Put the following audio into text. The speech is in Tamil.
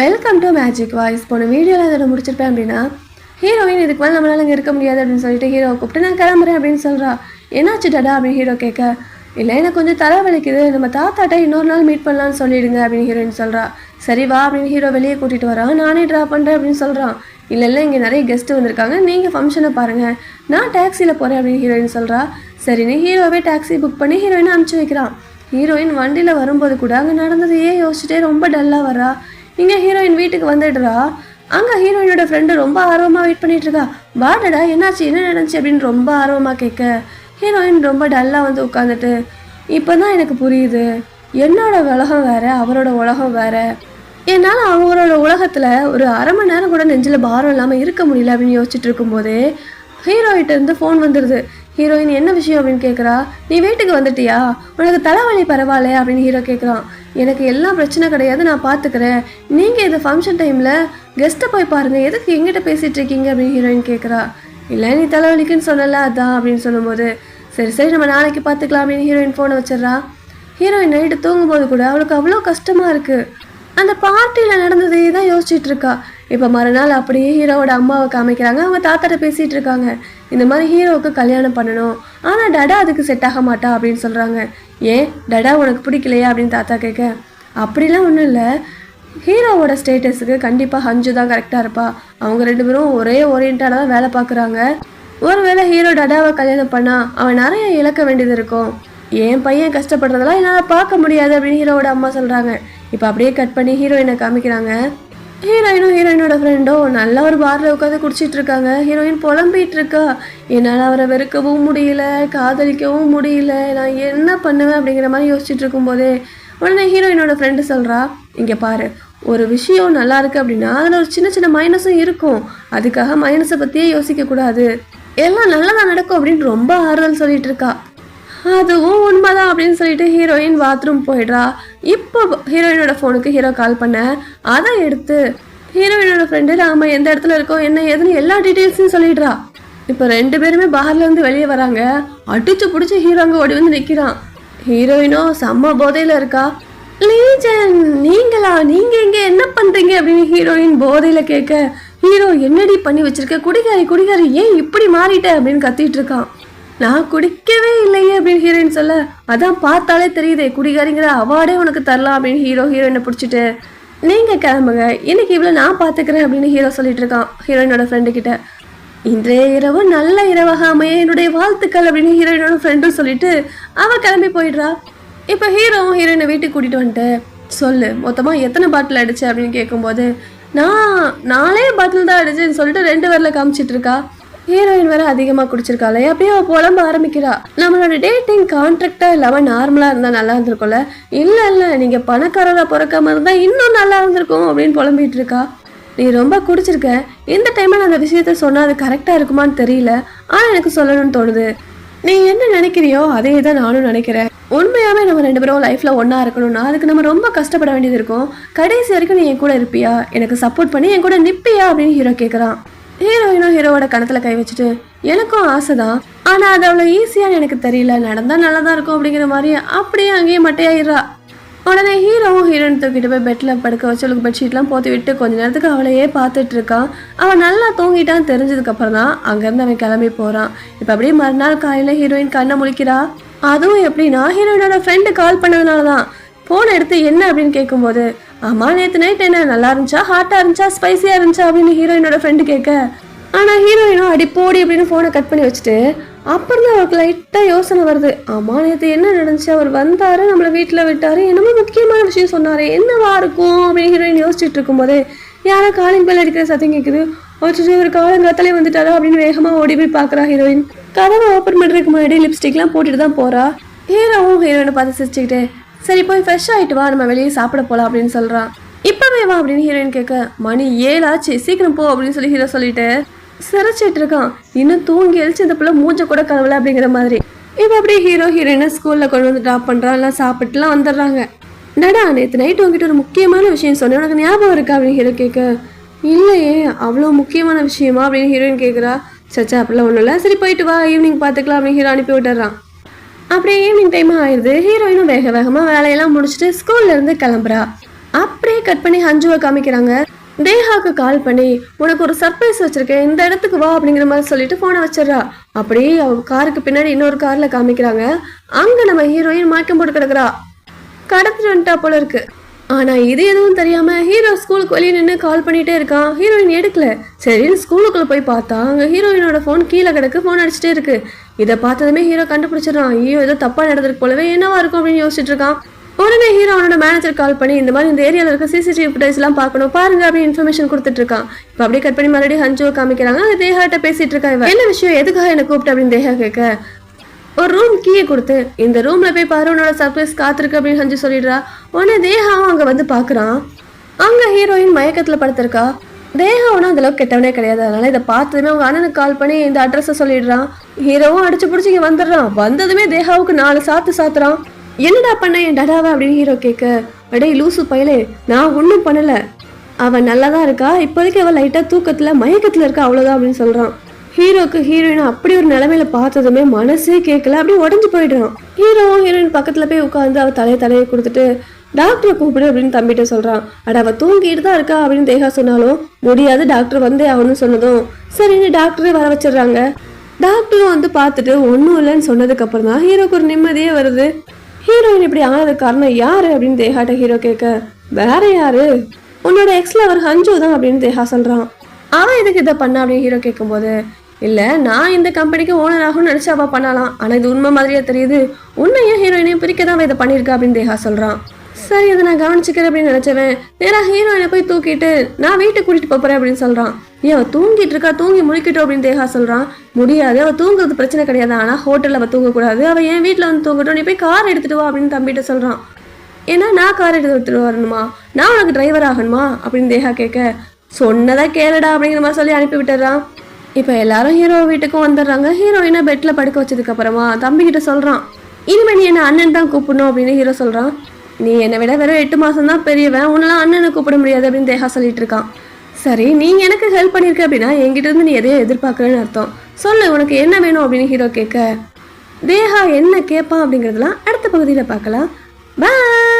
வெல்கம் டு மேஜிக் வாய்ஸ் போன வீடியோவில் அதோட முடிச்சிருப்பேன் அப்படின்னா ஹீரோயின் இதுக்கு மேலே நம்மளால் இங்கே இருக்க முடியாது அப்படின்னு சொல்லிட்டு ஹீரோ கூப்பிட்டு நான் கிளம்புறேன் அப்படின்னு சொல்கிறா என்னாச்சு டடா? அப்படின்னு ஹீரோ கேட்க இல்லை எனக்கு கொஞ்சம் தலை வலிக்குது. நம்ம தாத்தாட்ட இன்னொரு நாள் மீட் பண்ணலாம்னு சொல்லிடுங்க அப்படின்னு ஹீரோயின் சொல்கிறா சரி வா அப்படின்னு ஹீரோ வெளியே கூட்டிகிட்டு வரான் நானே ட்ரா பண்ணுறேன் அப்படின்னு சொல்கிறான் இல்லை இல்லை இங்கே நிறைய கெஸ்ட் வந்திருக்காங்க. நீங்கள் ஃபங்க்ஷனை பாருங்கள் நான் டாக்ஸியில் போகிறேன் அப்படின்னு ஹீரோயின் சொல்கிறா சரின்னு ஹீரோவே டாக்ஸி புக் பண்ணி ஹீரோயினை அனுப்பிச்சி வைக்கிறான். ஹீரோயின் வண்டியில் வரும்போது கூட அங்கே நடந்ததையே யோசிச்சுட்டே ரொம்ப டல்லாக வரா இங்கே ஹீரோயின் வீட்டுக்கு வந்துடுறா. அங்கே ஹீரோயினோட ஃப்ரெண்டு ரொம்ப ஆர்வமாக வெயிட் பண்ணிட்டு இருக்கா. வாடடா என்னாச்சு என்ன நடந்துச்சு அப்படின்னு ரொம்ப ஆர்வமாக கேட்க. ஹீரோயின் ரொம்ப டல்லாக வந்து உட்காந்துட்டு இப்போ தான் எனக்கு புரியுது. என்னோட உலகம் வேற அவரோட உலகம் வேற. என்னால் அவங்களோட உலகத்தில் ஒரு அரை மணி நேரம் கூட நெஞ்சில் பாரம் இல்லாமல் இருக்க முடியல அப்படின்னு யோசிச்சுட்டு இருக்கும்போதே ஹீரோயிட்ட இருந்து ஃபோன் வந்துடுது ஹீரோயின் என்ன விஷயம் அப்படின்னு கேட்குறா நீ வீட்டுக்கு வந்துட்டியா? உனக்கு தலைவலி பரவாயில்ல அப்படின்னு ஹீரோ கேட்குறான் எனக்கு எல்லாம் பிரச்சனை கிடையாது நான் பார்த்துக்கிறேன் நீங்கள் இது ஃபங்க்ஷன் டைமில் கெஸ்ட்டை போய் பாருங்கள் எதுக்கு எங்கிட்ட பேசிகிட்டு இருக்கீங்க? அப்படின்னு ஹீரோயின் கேட்குறா இல்லை நீ தலைவலிக்குன்னு சொன்னல அதான் அப்படின்னு சொல்லும்போது சரி சரி நம்ம நாளைக்கு பார்த்துக்கலாம் அப்படின்னு ஹீரோயின் ஃபோனை வச்சிடுறா. ஹீரோயின் நைட்டு தூங்கும்போது கூட அவளுக்கு அவ்வளோ கஷ்டமாக இருக்குது அந்த பார்ட்டியில் நடந்ததே தான் யோசிச்சுட்டு இருக்கா. இப்போ மறுநாள் அப்படியே ஹீரோவோட அம்மாவை காமிக்கிறாங்க. அவங்க தாத்தாட்ட பேசிகிட்டு இருக்காங்க இந்த மாதிரி ஹீரோவுக்கு கல்யாணம் பண்ணணும். ஆனால் டடா அதுக்கு செட் ஆக மாட்டா அப்படின்னு சொல்கிறாங்க ஏன்? டடா உனக்கு பிடிக்கலையா அப்படின்னு தாத்தா கேட்க அப்படிலாம் ஒன்றும் இல்லை. ஹீரோவோட ஸ்டேட்டஸுக்கு கண்டிப்பாக ஹஞ்சு தான் கரெக்டாக இருப்பா. அவங்க ரெண்டு பேரும் ஒரே ஓரியன்டாக தான் வேலை பார்க்குறாங்க. ஒருவேளை ஹீரோ டடாவை கல்யாணம் பண்ணா அவன் நிறைய இழக்க வேண்டியது இருக்கும். என் பையன் கஷ்டப்படுறதெல்லாம் என்னால் பார்க்க முடியாது அப்படின்னு ஹீரோவோட அம்மா சொல்கிறாங்க இப்போ அப்படியே கட் பண்ணி ஹீரோயினை காமிக்கிறாங்க. ஹீரோயினும் ஹீரோயினோட ஃப்ரெண்டும் நல்ல ஒரு பாரில் உட்காந்து குடிச்சிட்டு இருக்காங்க ஹீரோயின் புலம்பிட்டு இருக்கா என்னால் அவரை வெறுக்கவும் முடியல காதலிக்கவும் முடியல. நான் என்ன பண்ணுவேன் அப்படிங்கிற மாதிரி யோசிச்சுட்டு இருக்கும்போதே உடனே ஹீரோயினோட ஃப்ரெண்டு சொல்கிறா இங்கே பாரு ஒரு விஷயம் நல்லா இருக்குது அப்படின்னா அதில் ஒரு சின்ன சின்ன மைனஸும் இருக்கும். அதுக்காக மைனஸை பற்றியே யோசிக்கக்கூடாது எல்லாம் நல்லதாக நடக்கும் அப்படின்னு ரொம்ப ஆறுதல் சொல்லிட்டு இருக்கா அதுவும் உண்மைதான் அப்படின்னு சொல்லிட்டு ஹீரோயின் பாத்ரூம் போயிடுறா. இப்போ ஹீரோயினோட ஃபோனுக்கு ஹீரோ கால் பண்ண அதை எடுத்து ஹீரோயினோட ஃப்ரெண்டு ராம எந்த இடத்துல இருக்கோம் என்ன ஏதுன்னு எல்லா டீட்டெயில்ஸையும் சொல்லிடுறா. இப்போ ரெண்டு பேருமே பாகர்லேருந்து வெளியே வராங்க. அடிச்சு பிடிச்சி ஹீரோ அங்கே ஓடி வந்து நிற்கிறான் ஹீரோயினோ செம்ம போதையில் இருக்கா? லீஜன் நீங்களா? நீங்கள் இங்கே என்ன பண்ணுறீங்க அப்படின்னு ஹீரோயின் போதையில் கேட்க ஹீரோ என்னடி பண்ணி வச்சிருக்க? குடிகாரி குடிகாரி ஏன் இப்படி மாறிட்ட? அப்படின்னு கத்திட்டு இருக்கான். நான் குடிக்கவே இல்லையே அப்படின்னு ஹீரோயின் சொல்ல அதான் பார்த்தாலே தெரியுதே குடிகாரிங்கிற அவார்டே உனக்கு தரலாம் அப்படின்னு ஹீரோ ஹீரோயினை பிடிச்சிட்டு. நீங்க கிளம்புங்க இன்னைக்கு இவ்வளோ நான் பார்த்துக்கிறேன் அப்படின்னு ஹீரோ சொல்லிட்டு இருக்கான் ஹீரோயினோட ஃப்ரெண்டு கிட்ட. இன்றைய இரவு நல்ல இரவாக அமைய என்னுடைய வாழ்த்துக்கள் அப்படின்னு ஹீரோயினோட ஃப்ரெண்டும் சொல்லிட்டு அவ கிளம்பி போயிடுறா. இப்போ ஹீரோவும் ஹீரோயினை வீட்டுக்கு கூட்டிட்டு வந்துட்டு சொல்லு மொத்தமாக எத்தனை பாட்டில் அடிச்சு அப்படின்னு கேட்கும்போது நான் நாலே பாட்டில் தான் அடிச்சேன்னு சொல்லிட்டு ரெண்டு பேரில் காமிச்சிட்டு இருக்கா. ஹீரோயின் வேற அதிகமாக குடிச்சிருக்காளே அப்படியே அவள் புலம்ப ஆரம்பிக்கிறா. நம்மளோட டேட்டிங் கான்ட்ராக்டாக இல்லாமல் நார்மலாக இருந்தால் நல்லா இருந்திருக்கும்ல? இல்லை இல்லை நீங்கள் பணக்காரராக பிறக்காம இருந்தால் இன்னும் நல்லா இருந்திருக்கும் அப்படின்னு புலம்பிட்டு இருக்கா. நீ ரொம்ப குடிச்சிருக்க. இந்த டைமில் நான் அந்த விஷயத்த சொன்னால் அது கரெக்டாக இருக்குமான்னு தெரியல. ஆனால் எனக்கு சொல்லணும்னு தோணுது. நீ என்ன நினைக்கிறியோ அதே தான் நானும் நினைக்கிறேன். உண்மையாவே நம்ம ரெண்டு பேரும் லைஃப்ல ஒண்ணா இருக்கணும்னா அதுக்கு நம்ம ரொம்ப கஷ்டப்பட வேண்டியது இருக்கும். கடைசி வரைக்கும் நீ என் கூட இருப்பியா? எனக்கு சப்போர்ட் பண்ணி என் கூட நிப்பியா? அப்படின்னு ஹீரோ கேட்குறான் ஹீரோயினோ ஹீரோவோட கணத்துல கை வச்சுட்டு எனக்கும் ஆசைதான். ஆனா அது அவ்வளோ ஈஸியாக எனக்கு தெரியல. நடந்தா நல்லா தான் இருக்கும் அப்படிங்கிற மாதிரி அப்படியே அங்கேயே மட்டையாயிடுறா. உடனே ஹீரோவும் ஹீரோயின் தூக்கிட்டு போய் பெட்டில் படுக்க வச்சு அவளுக்கு பெட்ஷீட்லாம் போத்தி விட்டு கொஞ்ச நேரத்துக்கு அவளையே பார்த்துட்டு இருக்கான் அவன் நல்லா தூங்கிட்டான்னு தெரிஞ்சதுக்கப்புறம் தான் அங்கேருந்து அவன் கிளம்பி போகிறான் இப்போ அப்படியே மறுநாள் காலையில் ஹீரோயின் கண்ணை முழிக்கிறா. அதுவும் எப்படின்னா ஹீரோயினோட ஃப்ரெண்டு கால் பண்ணதுனால தான் ஃபோன் எடுத்து என்ன அப்படின்னு கேட்கும்போது ஆமா நேற்று நைட் என்ன? நல்லா இருந்துச்சா? ஹாட்டாக இருந்துச்சா? ஸ்பைசியாக இருந்துச்சா? அப்படின்னு ஹீரோயினோட ஃப்ரெண்டு கேட்க ஆனால் ஹீரோயினும் அடி போடி அப்படின்னு ஃபோனை கட் பண்ணி வச்சுட்டு அப்புறம் தான் அவருக்கு லைட்டாக யோசனை வருது. ஆமாம் நேற்று என்ன நடந்துச்சு? அவர் வந்தார் நம்மளை வீட்டில் விட்டார். என்னமோ முக்கியமான விஷயம் சொன்னார். என்னவா இருக்கும்? அப்படின்னு ஹீரோயின் யோசிச்சுட்டு இருக்கும்போதே யாரோ காலிங் பெல் அடிக்கிற சத்தம் கேட்குது வச்சுட்டு இவர் காலங்காத்தாலே வந்துட்டாரா? அப்படின்னு வேகமாக ஓடி போய் பார்க்குறா ஹீரோயின் கதவை ஓப்பன் பண்ணுறதுக்கு முன்னாடி லிப்ஸ்டிக்லாம் போட்டுட்டு தான் போகிறா ஹீரோவும் ஹீரோயினை பார்த்து சிரிச்சுக்கிட்டே சரி போய் ஃப்ரெஷ் ஆகிட்டு வா நம்ம வெளியே சாப்பிட போகலாம் அப்படின்னு சொல்கிறான் இப்போவே வா அப்படின்னு ஹீரோயின் கேட்க மணி ஏழாச்சு சீக்கிரம் போ அப்படின்னு சொல்லி ஹீரோ சொல்லிட்டு சிரிச்சிட்டு இருக்கான். இன்னும் தூங்கி எழுச்சி இந்த பிள்ளை மூஞ்ச கூட கலவலை அப்படிங்கிற மாதிரி. இப்போ அப்படியே ஹீரோ ஹீரோயினை ஸ்கூலில் கொண்டு வந்து ட்ராப் பண்ணுறான் எல்லாம் சாப்பிட்டுலாம் வந்துடுறாங்க. நடா நேற்று நைட் உங்ககிட்ட ஒரு முக்கியமான விஷயம் சொன்னேன். உனக்கு ஞாபகம் இருக்கா அப்படின்னு ஹீரோ கேட்க இல்லையே அவ்வளோ முக்கியமான விஷயமா அப்படின்னு ஹீரோயின் கேட்குறா. சச்சா அப்படிலாம் ஒன்றும் இல்லை. சரி போயிட்டு வா ஈவினிங் பார்த்துக்கலாம் அப்படின்னு ஹீரோ அனுப்பி விட்டுறான் அப்படியே ஈவினிங் டைம் ஆயிடுது. ஹீரோயினும் வேக வேகமாக வேலையெல்லாம் முடிச்சுட்டு ஸ்கூல்ல இருந்து கிளம்புறா. அப்படியே கட் பண்ணி ஹஞ்சுவை காமிக்கிறாங்க. தேஹாக்கு கால் பண்ணி உனக்கு ஒரு சர்ப்ரைஸ் வச்சிருக்கேன். இந்த இடத்துக்கு வா அப்படிங்கிற மாதிரி சொல்லிட்டு போனை வச்சிடுறா. அப்படியே அவ காருக்கு பின்னாடி இன்னொரு கார்ல காமிக்கிறாங்க. அங்க நம்ம ஹீரோயின் மயக்கம் போட்டு கிடக்குறா. கடத்திட்டு வந்துட்டா போல இருக்கு. ஆனால் இது எதுவும் தெரியாம ஹீரோ ஸ்கூலுக்கு வெளியே நின்று கால் பண்ணிகிட்டே இருக்கான் ஹீரோயின் எடுக்கல. சரின்னு ஸ்கூலுக்குள்ளே போய் பார்த்தா அங்கே ஹீரோயினோட ஃபோன் கீழே கிடக்கு ஃபோன் அடிச்சுட்டே இருக்கு. இதை பார்த்ததுமே ஹீரோ கண்டுபிடிச்சிடறான். ஐயோ ஏதோ தப்பா நடந்திருக்கு போலவே என்னவா இருக்கும் அப்படின்னு யோசிச்சுட்டு இருக்கான். உடனே ஹீரோ அவனோட மேனேஜர் கால் பண்ணி இந்த மாதிரி இந்த ஏரியாவில் இருக்க சிசிடிவி ஃபுட்டேஜ்லாம் பார்க்கணும் பாருங்க அப்படின்னு இன்ஃபர்மேஷன் கொடுத்துட்டு இருக்கான். இப்போ அப்படியே கட் பண்ணி மறுபடியும் ஹஞ்சுவை காமிக்கிறாங்க. அது தேஹாட்ட பேசிட்டு இருக்கா இவன். என்ன விஷயம்? எதுக்காக என்ன கூப்பிட்டு? அப்படின்னு தேஹா கேட்க ஒரு ரூம் கீயை கொடுத்து இந்த ரூம்ல போய் பாரு உன்னோட சர்ப்ரைஸ் காத்திருக்கு அப்படின்னு ஹஞ்சு சொல்லிடுறா. உடனே தேகாவும் அங்கே வந்து பார்க்குறான். அங்கே ஹீரோயின் மயக்கத்தில் படுத்திருக்கா. தேகா ஒன்றும் கெட்டவனே கிடையாது. அதனால இதை பார்த்ததுமே அவங்க அண்ணனுக்கு கால் பண்ணி இந்த அட்ரஸை சொல்லிடுறான். ஹீரோவும் அடிச்சு பிடிச்சி இங்கே வந்துடுறான். வந்ததுமே தேகாவுக்கு நாலு சாத்து சாத்துறான். என்னடா பண்ண என் டடாவை அப்படின்னு ஹீரோ கேட்க அடே லூசு பயலே நான் ஒன்றும் பண்ணலை. அவன் நல்லா தான் இருக்கா? இப்போதைக்கு அவள் லைட்டாக தூக்கத்தில் மயக்கத்தில் இருக்கா? அவ்வளோதான் அப்படின்னு சொல்கிறான் ஹீரோக்கு ஹீரோயினை அப்படி ஒரு நிலமையில பார்த்ததுமே மனசே கேட்கல. அப்படியே உடஞ்சு போயிடுறான். ஹீரோவும் ஹீரோயின் பக்கத்தில் போய் உட்காந்து அவள் தலையை தலையை கொடுத்துட்டு டாக்டரை கூப்பிடு அப்படின்னு தம்பிட்ட சொல்கிறான் அட அவள் தூங்கிட்டு தான் இருக்கா அப்படின்னு தேகா சொன்னாலும் முடியாது டாக்டர் வந்தே ஆகணும்னு சொன்னதும் சரின்னு டாக்டரே வர வச்சிடுறாங்க. டாக்டரும் வந்து பார்த்துட்டு ஒன்றும் இல்லைன்னு சொன்னதுக்கப்புறம் தான் ஹீரோக்கு ஒரு நிம்மதியே வருது. ஹீரோயின் இப்படி ஆனதுக்கு காரணம் யாரு? அப்படின்னு தேகாட்ட ஹீரோ கேட்க வேற யாரு? உன்னோட எக்ஸ் லவர் ஹஞ்சு தான் அப்படின்னு தேஹா சொல்றான். அவன் எதுக்கு இதை பண்ண? அப்படின்னு ஹீரோ கேட்கும்போது இல்ல நான் இந்த கம்பெனிக்கு ஓனர் ஆகும்னு நினைச்சு அவ பண்ணலாம். ஆனா இது உண்மை மாதிரியே தெரியுது. உன்னையும் ஹீரோயினையும் பிரிக்க தான் இதை பண்ணியிருக்கா அப்படின்னு தேஹா சொல்றான். சரி அதை நான் கவனிச்சுக்கிறேன் அப்படின்னு நினைச்சவன் நேராக ஹீரோயினை போய் தூக்கிட்டு நான் வீட்டுக்கு கூட்டிட்டு போறேன் அப்படின்னு சொல்றான். ஏன் அவ தூங்கிட்டு இருக்கா? தூங்கி முழிக்கட்டும் அப்படின்னு தேஹா சொல்றான். முடியாது அவ தூங்குறது பிரச்சனை கிடையாது. ஆனா ஹோட்டல்ல அவ தூங்கக்கூடாது. அவ ஏன் வீட்டுல வந்து தூங்கட்டும். நீ போய் கார் எடுத்துட்டு வா அப்படின்னு தம்பிட்ட சொல்றான். ஏன்னா நான் கார் எடுத்துகிட்டு எடுத்துட்டு வரணுமா? நான் உனக்கு டிரைவர் ஆகணுமா? அப்படின்னு தேஹா கேட்க சொன்னதா கேளடா அப்படிங்கிற மாதிரி சொல்லி அனுப்பி விட்டுறான். இப்போ எல்லாரும் ஹீரோ வீட்டுக்கும் வந்துடுறாங்க. ஹீரோயினை பெட்ல படுக்க வச்சதுக்கு அப்புறமா தம்பி கிட்ட சொல்றான் இனிமே நீ என்ன அண்ணன் தான் கூப்பிடணும் அப்படின்னு ஹீரோ சொல்றான். நீ என்னை விட வெறும் எட்டு மாதம் தான் பெரியவன். உன்னெல்லாம் அண்ணனை கூப்பிட முடியாது அப்படின்னு தேஹா சொல்லிட்டு இருக்கான். சரி நீ எனக்கு ஹெல்ப் பண்ணியிருக்க அப்படின்னா என்கிட்ட இருந்து நீ எதையோ எதிர்பார்க்கறேன்னு அர்த்தம். சொல்லு உனக்கு என்ன வேணும் அப்படின்னு ஹீரோ கேட்க. தேஹா என்ன கேட்பான் அப்படிங்கிறதெல்லாம் அடுத்த பகுதியில் பார்க்கலாம். பாய்